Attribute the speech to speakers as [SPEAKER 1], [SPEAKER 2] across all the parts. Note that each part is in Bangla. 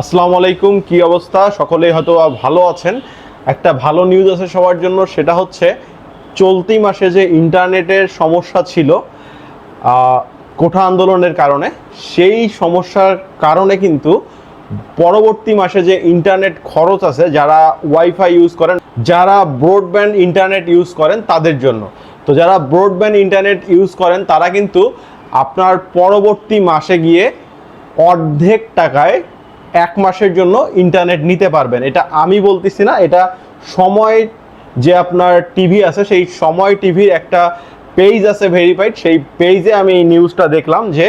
[SPEAKER 1] আসসালামু আলাইকুম, কি অবস্থা? সকলেই হয়তো ভালো আছেন। একটা ভালো নিউজ আছে সবার জন্য, সেটা হচ্ছে চলতি মাসে যে ইন্টারনেটের সমস্যা ছিল কোঠা আন্দোলনের কারণে, সেই সমস্যার কারণে কিন্তু পরবর্তী মাসে যে ইন্টারনেট খরচ আছে, যারা ওয়াইফাই ইউজ করেন, যারা ব্রডব্যান্ড ইন্টারনেট ইউজ করেন, তাদের জন্য। তো যারা ব্রডব্যান্ড ইন্টারনেট ইউজ করেন, তারা কিন্তু আপনার পরবর্তী মাসে গিয়ে অর্ধেক টাকায় এক মাসের জন্য ইন্টারনেট নিতে পারবেন। এটা আমি বলতেছি না, এটা সময় যে আপনার টিভি আছে, সেই সময় টিভির একটা পেজ আছে ভেরিফাইড সেই পেজে আমি এই নিউজটা দেখলাম যে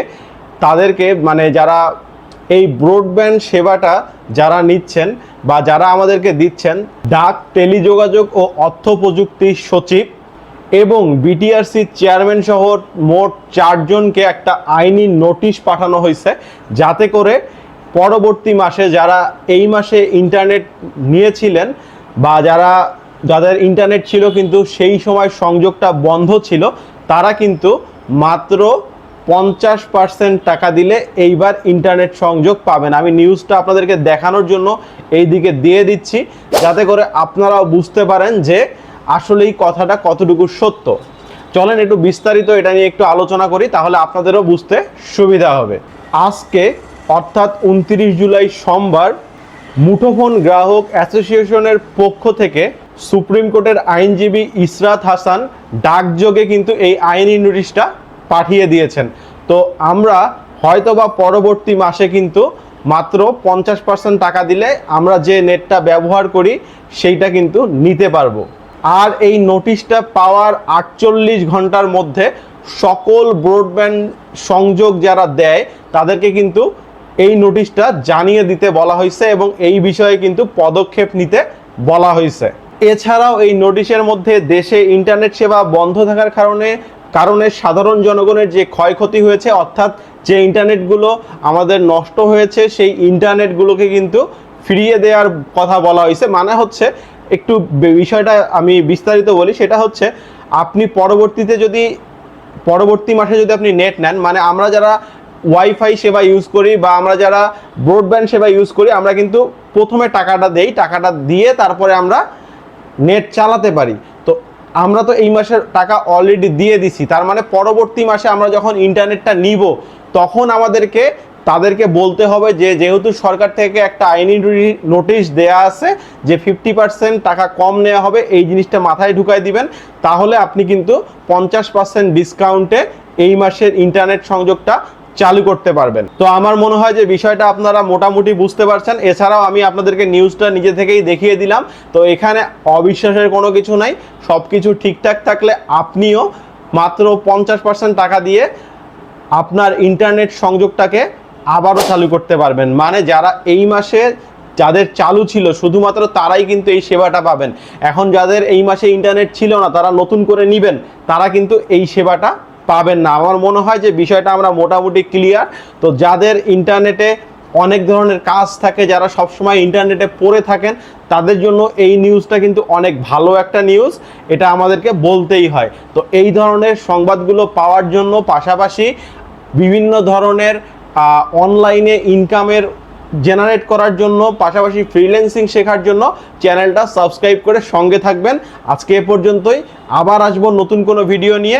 [SPEAKER 1] তাদেরকে মানে যারা এই ব্রডব্যান্ড সেবাটা যারা নিচ্ছেন বা যারা আমাদেরকে দিচ্ছেন, ডাক, টেলিযোগাযোগ ও অর্থ প্রযুক্তি সচিব এবং বিটিআরসি চেয়ারম্যান সহ মোট চারজনকে একটা আইনি নোটিশ পাঠানো হয়েছে, যাতে করে পরবর্তী মাসে যারা এই মাসে ইন্টারনেট নিয়েছিলেন বা যারা, যাদের ইন্টারনেট ছিল কিন্তু সেই সময় সংযোগটা বন্ধ ছিল, তারা কিন্তু মাত্র পঞ্চাশ পার্সেন্ট টাকা দিলে এইবার ইন্টারনেট সংযোগ পাবেন। আমি নিউজটা আপনাদেরকে দেখানোর জন্য এই দিকে দিয়ে দিচ্ছি, যাতে করে আপনারাও বুঝতে পারেন যে আসলে এই কথাটা কতটুকু সত্য। চলেন একটু বিস্তারিত এটা নিয়ে একটু আলোচনা করি, তাহলে আপনাদেরও বুঝতে সুবিধা হবে। আজকে অর্থাৎ উনত্রিশ জুলাই সোমবার মুঠোফোন গ্রাহক অ্যাসোসিয়েশনের পক্ষ থেকে সুপ্রিম কোর্টের আইনজীবী ইসরাত হাসান ডাকযোগে কিন্তু এই আইনি নোটিশটা পাঠিয়ে দিয়েছেন। তো আমরা হয়তোবা পরবর্তী মাসে কিন্তু মাত্র পঞ্চাশ পার্সেন্ট টাকা দিলে আমরা যে নেটটা ব্যবহার করি সেইটা কিন্তু নিতে পারব। আর এই নোটিশটা পাওয়ার আটচল্লিশ ঘণ্টার মধ্যে সকল ব্রডব্যান্ড সংযোগ যারা দেয় তাদেরকে কিন্তু এই নোটিশটা জানিয়ে দিতে বলা হয়েছে এবং এই বিষয়ে কিন্তু পদক্ষেপ নিতে বলা হয়েছে। এছাড়াও এই নোটিশের মধ্যে দেশে ইন্টারনেট সেবা বন্ধ থাকার কারণে কারণে সাধারণ জনগণের যে ক্ষয়ক্ষতি হয়েছে, অর্থাৎ যে ইন্টারনেটগুলো আমাদের নষ্ট হয়েছে, সেই ইন্টারনেটগুলোকে কিন্তু ফিরিয়ে দেওয়ার কথা বলা হয়েছে। মানে হচ্ছে, একটু বিষয়টা আমি বিস্তারিত বলি, সেটা হচ্ছে, আপনি পরবর্তীতে যদি, পরবর্তী মাসে যদি আপনি নেট নেন মানে আমরা যারা ওয়াইফাই সেবা ইউজ করি বা আমরা যারা ব্রডব্যান্ড সেবা ইউজ করি, আমরা কিন্তু প্রথমে টাকাটা দেই, টাকাটা দিয়ে তারপরে আমরা নেট চালাতে পারি। তো আমরা তো এই মাসের টাকা অলরেডি দিয়ে দিছি, তার মানে পরবর্তী মাসে আমরা যখন ইন্টারনেটটা নিব, তখন আমাদেরকে, তাদেরকে বলতে হবে যে যেহেতু সরকার থেকে একটা আইনি নোটিশ দেয়া আছে যে ফিফটি পার্সেন্ট টাকা কম নেওয়া হবে, এই জিনিসটা মাথায় ঢুকাই দিবেন। তাহলে আপনি কিন্তু পঞ্চাশ পার্সেন্ট ডিসকাউন্টে এই মাসের ইন্টারনেট সংযোগটা চালু করতে পারবেন। তো আমার মনে হয় যে বিষয়টা আপনারা মোটামুটি বুঝতে পারছেন। এছাড়াও আমি আপনাদেরকে নিউজটা নিজে থেকেই দেখিয়ে দিলাম। তো এখানে অবিশ্বাসের কোনো কিছু নাই। সব কিছু ঠিকঠাক থাকলে আপনিও মাত্র পঞ্চাশ পার্সেন্ট টাকা দিয়ে আপনার ইন্টারনেট সংযোগটাকে আবারও চালু করতে পারবেন। মানে যারা এই মাসে যাদের চালু ছিল, শুধুমাত্র তারাই কিন্তু এই সেবাটা পাবেন। এখন যাদের এই মাসে ইন্টারনেট ছিল না, তারা নতুন করে নেবেন, তারা কিন্তু এই সেবাটা পাবেন না। আমার মনে হয় যে বিষয়টা আমরা মোটামুটি ক্লিয়ার তো যাদের ইন্টারনেটে অনেক ধরনের কাজ থাকে, যারা সবসময় ইন্টারনেটে পড়ে থাকেন, তাদের জন্য এই নিউজটা কিন্তু অনেক ভালো একটা নিউজ এটা আমাদেরকে বলতেই হয়। তো এই ধরনের সংবাদগুলো পাওয়ার জন্য পাশাপাশি বিভিন্ন ধরনের অনলাইনে ইনকামের জেনারেট করার জন্য, পাশাপাশি ফ্রিল্যান্সিং শেখার জন্য চ্যানেলটা সাবস্ক্রাইব করে সঙ্গে থাকবেন। আজকে এ পর্যন্তই। আবার আসব নতুন কোনো ভিডিও নিয়ে।